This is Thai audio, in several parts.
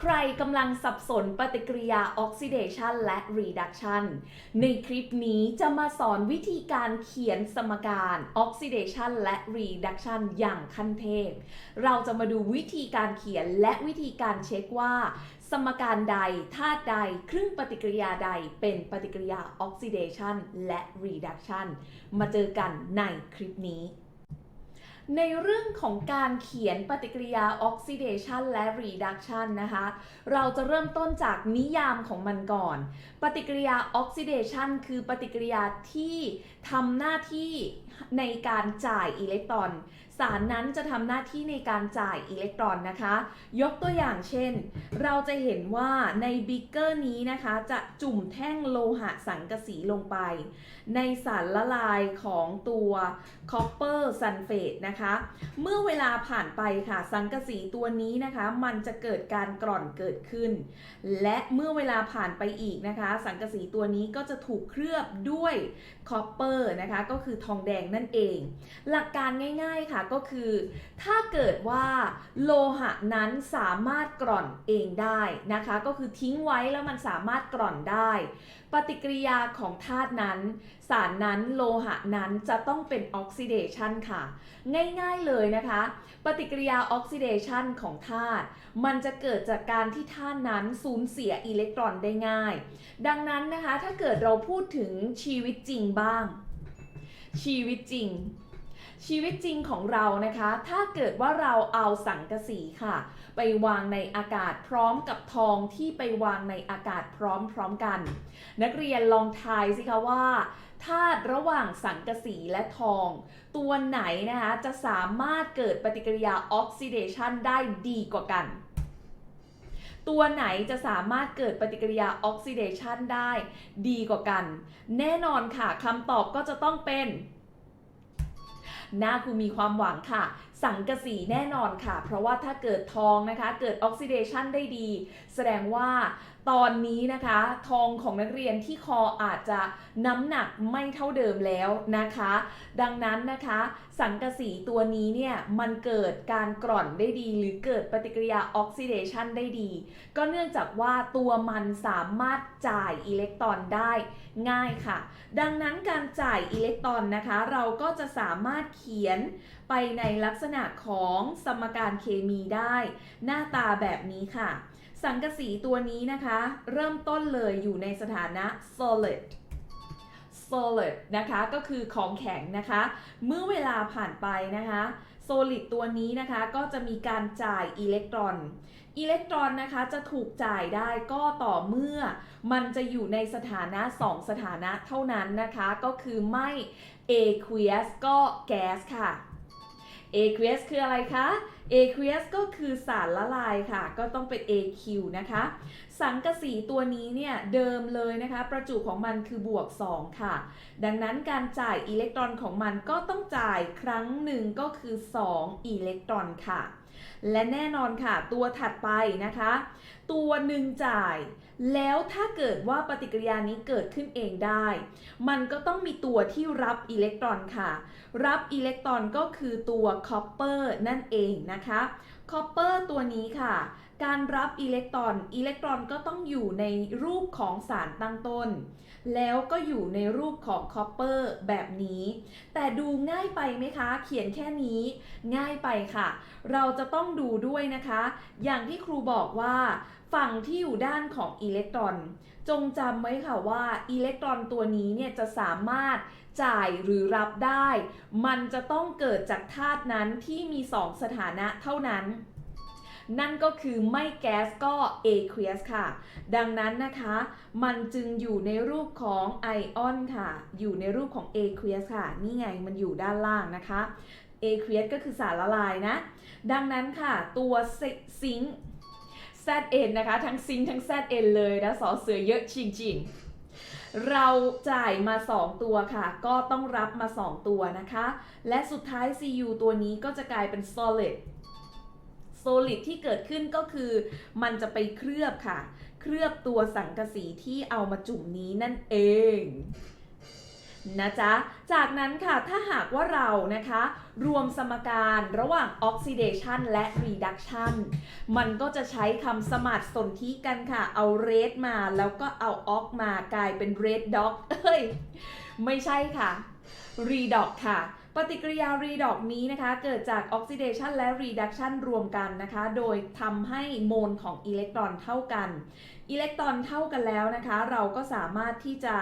ใครกำลังสับสนปฏิกิริยาออกซิเดชันและ reduction ในคลิปนี้จะมาสอนวิธีการเขียนสมการออกซิเดชันและ reduction อย่างขั้นเทพ เราจะมาดูวิธีการเขียนและวิธีการเช็คว่า สมการใดธาตุใดครึ่งปฏิกิริยาใดเป็นปฏิกิริยาออกซิเดชันและ reduction มาเจอกันในคลิปนี้ ในเรื่องของการเขียนปฏิกิริยาออกซิเดชันและรีดักชันนะคะ เราจะเริ่มต้นจากนิยามของมันก่อน ปฏิกิริยาออกซิเดชันคือปฏิกิริยาที่ ทำหน้าที่ในการจ่ายอิเล็กตรอน สารนั้นจะทำหน้าที่ในการจ่ายอิเล็กตรอนนะคะ ยกตัวอย่างเช่น เราจะเห็นว่าในบิกเกอร์นี้นะคะ จะจุ่มแท่งโลหะสังกะสีลงไป ในสารละลายของตัวคอปเปอร์ซัลเฟตนะคะ เมื่อเวลาผ่านไปค่ะ สังกะสีตัวนี้นะคะ มันจะเกิดการกร่อนเกิดขึ้น และเมื่อเวลาผ่านไปอีกนะคะ สังกะสีตัวนี้ก็จะถูกเคลือบด้วยคอปเปอร์นะคะก็คือทองแดงนั่นเอง หลักการง่ายๆค่ะก็คือ ถ้าเกิดว่าโลหะนั้นสามารถกร่อนเองได้นะคะ ก็คือทิ้งไว้แล้วมันสามารถกร่อนได้ ปฏิกิริยาของธาตุนั้น สารนั้นโลหะนั้นจะต้องเป็นออกซิเดชันค่ะ ง่ายๆเลยนะคะ ปฏิกิริยาออกซิเดชันของธาตุมันจะเกิดจากการที่ธาตุนั้นสูญเสียอิเล็กตรอนได้ง่าย ดังนั้นนะคะถ้าเกิดเราพูดถึงชีวิตจริงบ้าง ชีวิตจริง ชีวิตจริงของเรานะคะ ถ้าเกิดว่าเราเอาสังกะสีค่ะ ไปวางในอากาศพร้อมกับทองที่ไปวางในอากาศพร้อมๆกัน นักเรียนลองทายสิคะว่าธาตุระหว่างสังกะสีและทอง ตัวไหนนะคะจะสามารถเกิดปฏิกิริยาออกซิเดชันได้ดีกว่ากัน ตัวไหนจะสามารถเกิดปฏิกิริยาออกซิเดชันได้ดีกว่ากัน แน่นอนค่ะคำตอบก็จะต้องเป็นหน้าครูมีความหวังค่ะ สังกะสีแน่นอนค่ะ เพราะว่าถ้าเกิดทองนะคะ เกิดออกซิเดชันได้ดี แสดงว่า ตอนนี้นะคะ ทองของนักเรียนที่คออาจจะน้ำหนักไม่เท่าเดิมแล้วนะคะ ดังนั้นนะคะ สังกะสีตัวนี้เนี่ยมันเกิดการกร่อนได้ดี หรือเกิดปฏิกิริยาออกซิเดชันได้ดี ก็เนื่องจากว่าตัวมันสามารถจ่ายอิเล็กตรอนได้ง่ายค่ะ ดังนั้นการจ่ายอิเล็กตรอนนะคะ เราก็จะสามารถเขียนไปในลักษณะของสมการเคมีได้ หน้าตาแบบนี้ค่ะ สังกะสีตัวนี้นะคะ เริ่มต้นเลยอยู่ในสถานะ solid solid นะคะก็คือของแข็งนะคะ เมื่อเวลาผ่านไปนะคะ solid ตัวนี้นะคะก็จะมีการจ่ายอิเล็กตรอน อิเล็กตรอนนะคะจะถูกจ่ายได้ก็ต่อเมื่อ มันจะอยู่ในสถานะ 2 สถานะเท่านั้นนะคะ ก็คือไม่ aqueous ก็แก๊สค่ะ aqueous คืออะไรคะ aqueous ก็คือสารละลายค่ะ ก็ต้องเป็น AQ นะคะ สังกะสีตัวนี้เนี่ยเดิมเลยนะคะ ประจุของมันคือบวก 2 ค่ะ ดังนั้นการจ่ายอิเล็กตรอนของมันก็ต้องจ่ายครั้งหนึ่งก็คือ 2 อิเล็กตรอนค่ะ และแน่นอนค่ะ ตัวถัดไปนะคะ ตัวหนึ่งจ่าย แล้วถ้าเกิดว่าปฏิกิริยานี้เกิดขึ้นเองได้ มันก็ต้องมีตัวที่รับอิเล็กตรอนค่ะ รับอิเล็กตรอนก็คือตัวคอปเปอร์นั่นเองนะคะคอปเปอร์ตัวนี้ค่ะ การรับอิเล็กตรอน อิเล็กตรอนก็ต้องอยู่ในรูปของสารตั้งต้น แล้วก็อยู่ในรูปของคอปเปอร์แบบนี้ แต่ดูง่ายไปไหมคะ เขียนแค่นี้ ง่ายไปค่ะ เราจะต้องดูด้วยนะคะ อย่างที่ครูบอกว่าฝั่งที่อยู่ด้านของอิเล็กตรอน จงจำไว้ค่ะว่าอิเล็กตรอนตัวนี้เนี่ยจะสามารถจ่ายหรือรับได้ มันจะต้องเกิดจากธาตุนั้นที่มี 2 สถานะเท่านั้น นั่นก็คือไม่แก๊สก็ aqueous ค่ะ ดังนั้นนะคะ มันจึงอยู่ในรูปของไอออนค่ะ อยู่ในรูปของ aqueous ค่ะ นี่ไงมันอยู่ด้านล่างนะคะ aqueous ก็คือสารละลายนะ ดังนั้นค่ะ ตัวซิงค์ ZN นะคะ ทั้งซิงค์ทั้ง ZN เลยนะสอเสือเยอะจริงๆเราจ่ายมา 2 ตัวค่ะ ก็ต้องรับมา 2 ตัวนะคะ และสุดท้าย Cu ตัวนี้ก็จะกลายเป็น solid solid ที่เกิดขึ้นก็คือมันจะไปเคลือบค่ะ เคลือบตัวสังกะสีที่เอามาจุ่มนี้นั่นเองนะจ๊ะ จากนั้นค่ะ ถ้าหากว่าเรานะคะ รวมสมการระหว่าง oxidation และ reduction มันก็จะใช้คำสมาร์ทสนธิกันค่ะ เอา red มาแล้วก็เอา ox มากลายเป็น red dog เอ้ย ไม่ใช่ค่ะ redox ค่ะ ปฏิกิริยา redox นี้นะคะเกิดจาก oxidation และ reduction รวมกันนะคะ โดยทำให้โมลของอิเล็กตรอนเท่ากัน อิเล็กตรอนเท่ากันแล้วนะคะ เราก็สามารถที่จะ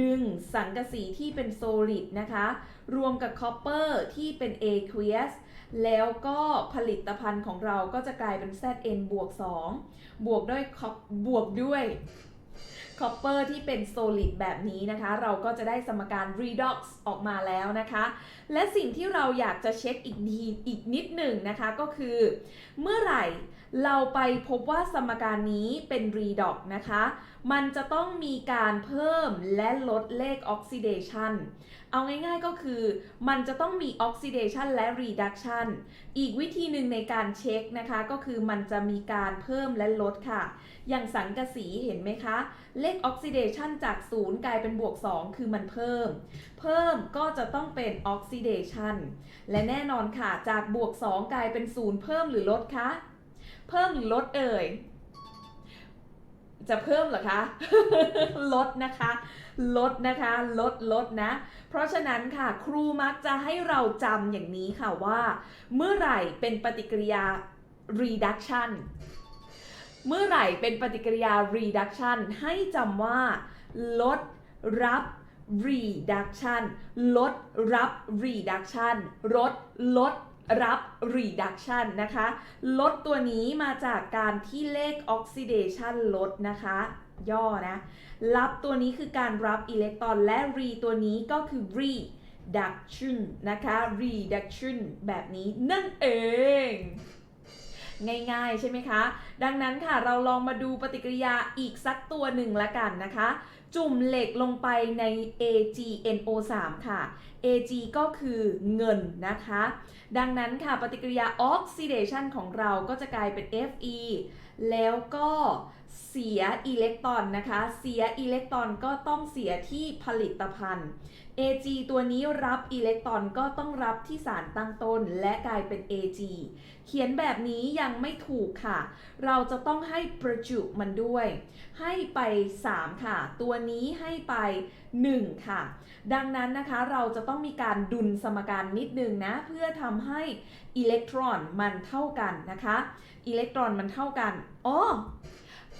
ดึงสังกะสีที่เป็น solid นะคะ รวมกับ copper ที่เป็น aqueous แล้วก็ผลิตภัณฑ์ของเราก็จะกลายเป็น Zn บวก2บวกด้วยบวกด้วย คอปเปอร์ที่เป็น solid แบบนี้นะคะ เราก็จะได้สมการ redox ออกมาแล้วนะคะ และสิ่งที่เราอยากจะเช็คอีกดีอีกนิดหนึ่งนะคะก็คือ เมื่อไหร่เราไปพบว่าสมการนี้เป็น redox นะคะ มันจะต้องมีการเพิ่มและลดเลข oxidation เอาง่ายๆก็คือ มันจะต้องมี oxidation และ reduction อีกวิธีหนึ่งในการเช็คนะคะ ก็คือมันจะมีการเพิ่มและลดค่ะ อย่างสังกะสีเห็นไหมคะ เลข oxidation จาก 0 กลายเป็นบวก 2 คือมันเพิ่ม เพิ่มก็จะต้องเป็น oxidation และแน่นอนค่ะ จากบวก 2 กลายเป็น 0 เพิ่มหรือลดคะ เพิ่มหรือลดเอ่ย จะเพิ่มเหรอคะ ลดนะคะ ลดนะคะ ลดลดนะ เพราะฉะนั้นค่ะ ครูมักจะให้เราจำอย่างนี้ค่ะว่า เมื่อไหร่เป็นปฏิกิริยา reduction เมื่อไหร่เป็นปฏิกิริยา reduction ให้จำว่า ลดรับ reduction ลดรับ reduction ลดลด รับ reduction นะคะ ลดตัวนี้มาจากการที่เลข oxidation ลดนะคะ ย่อนะ รับตัวนี้คือการรับอิเล็กตรอนและ re ตัวนี้ก็คือ reduction นะคะ reduction แบบนี้นั่นเองง่ายๆ ใช่ไหมคะ ดังนั้นค่ะเราลองมาดูปฏิกิริยาอีกสักตัวหนึ่งละกันนะคะ จุ่มเหล็กลงไปใน AgNO3 ค่ะ Ag ก็คือเงินนะคะ ดังนั้นค่ะปฏิกิริยา oxidation ของเราก็จะกลายเป็น Fe แล้วก็ เสียอิเล็กตรอนนะคะ เสียอิเล็กตรอนก็ต้องเสียที่ผลิตภัณฑ์ Ag ตัวนี้รับอิเล็กตรอนก็ต้องรับที่สารตั้งต้นและกลายเป็น Ag เขียนแบบนี้ยังไม่ถูกค่ะ เราจะต้องให้ประจุมันด้วย ให้ไป 3 ค่ะ ตัวนี้ให้ไป 1 ค่ะ ดังนั้นนะคะเราจะต้องมีการดุลสมการนิดนึงนะ เพื่อทำให้อิเล็กตรอนมันเท่ากันนะคะ อิเล็กตรอนมันเท่ากันอ๋อ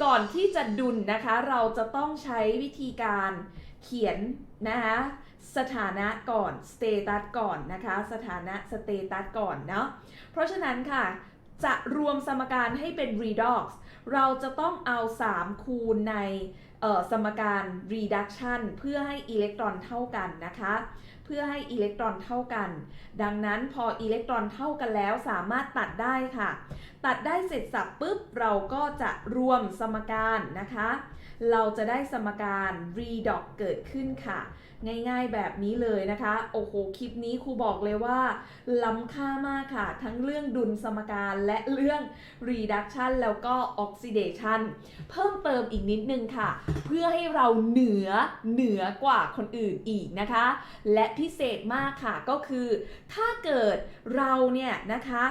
ก่อนที่จะดุลนะคะ เราจะต้องใช้วิธีการเขียนนะคะสถานะก่อนสเตตัสก่อนนะคะ สถานะสเตตัสก่อนเนาะเพราะฉะนั้นค่ะ จะรวมสมการให้เป็น redox เราจะต้องเอา 3 คูณใน สมการ reduction เพื่อให้อิเล็กตรอนเท่ากันนะคะ เพื่อให้อิเล็กตรอนเท่ากัน ดังนั้นพออิเล็กตรอนเท่ากันแล้วสามารถตัดได้ค่ะ ตัดได้เสร็จสับปุ๊บเราก็จะรวมสมการนะคะ เราจะได้สมการ redox เกิดขึ้นค่ะ ง่ายๆแบบนี้เลยนะคะ โอ้โห คลิปนี้ครูบอกเลยว่า ล้ำค่ามากค่ะ ทั้งเรื่องดุลสมการและเรื่อง reduction แล้วก็ oxidation เพิ่มเติมอีกนิดนึงค่ะ เพื่อให้เราเหนือเหนือกว่าคนอื่นอีกนะคะ และพิเศษมากค่ะก็คือ ถ้าเกิดเราเนี่ยนะคะ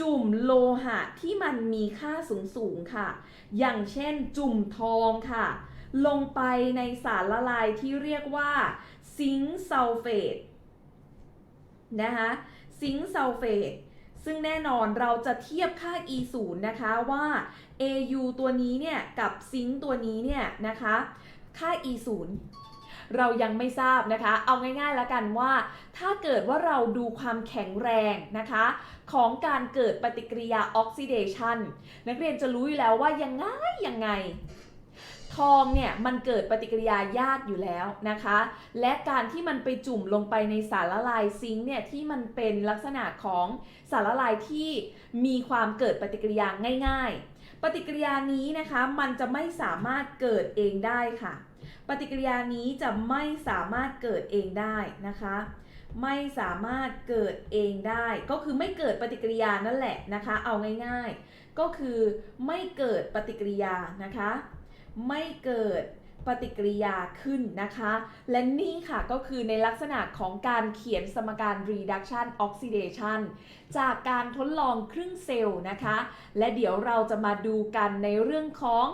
จุ่มโลหะที่มันมีค่าสูงๆค่ะ อย่างเช่นจุ่มทองค่ะ ลงไปในสารละลายที่เรียกว่า ซิงค์ซัลเฟตนะคะซิงค์ซัลเฟตซึ่งแน่นอนเราจะเทียบค่า E 0นะคะว่า AU ตัวนี้เนี่ย กับซิงค์ตัวนี้เนี่ยนะคะ ค่า E 0เรายังไม่ทราบนะคะ เอาง่ายๆแล้วกันว่า ถ้าเกิดว่าเราดูความแข็งแรงนะคะ ของการเกิดปฏิกิริยาออกซิเดชันนักเรียนจะรู้อยู่แล้วว่ายังไงยังไง ทองเนี่ยมันเกิดปฏิกิริยายากอยู่แล้วนะคะ และการที่มันไปจุ่มลงไปในสารละลายซิงค์เนี่ยที่มันเป็นลักษณะของสารละลายที่มีความเกิดปฏิกิริยาง่าย ๆ ปฏิกิริยานี้นะคะมันจะไม่สามารถเกิดเองได้ค่ะ ปฏิกิริยานี้จะไม่สามารถเกิดเองได้นะคะไม่สามารถเกิดเองได้ ก็คือไม่เกิดปฏิกิริยานั่นแหละนะคะ เอาง่ายๆ ก็คือไม่เกิดปฏิกิริยานะคะ ไม่เกิดปฏิกิริยาขึ้นนะคะ และนี่ค่ะก็คือในลักษณะของการเขียนสมการ reduction oxidation จากการทดลองครึ่งเซลล์นะคะ และเดี๋ยวเราจะมาดูกันในเรื่องของ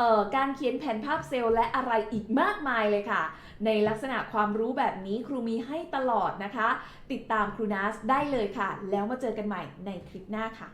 ออการเขียนแผนภาพเซลล์และอะไรอีกมากมายเลยค่ะ ในลักษณะความรู้แบบนี้ครูมีให้ตลอดนะคะ ติดตามครูนัสได้เลยค่ะ แล้วมาเจอกันใหม่ในคลิปหน้าค่ะ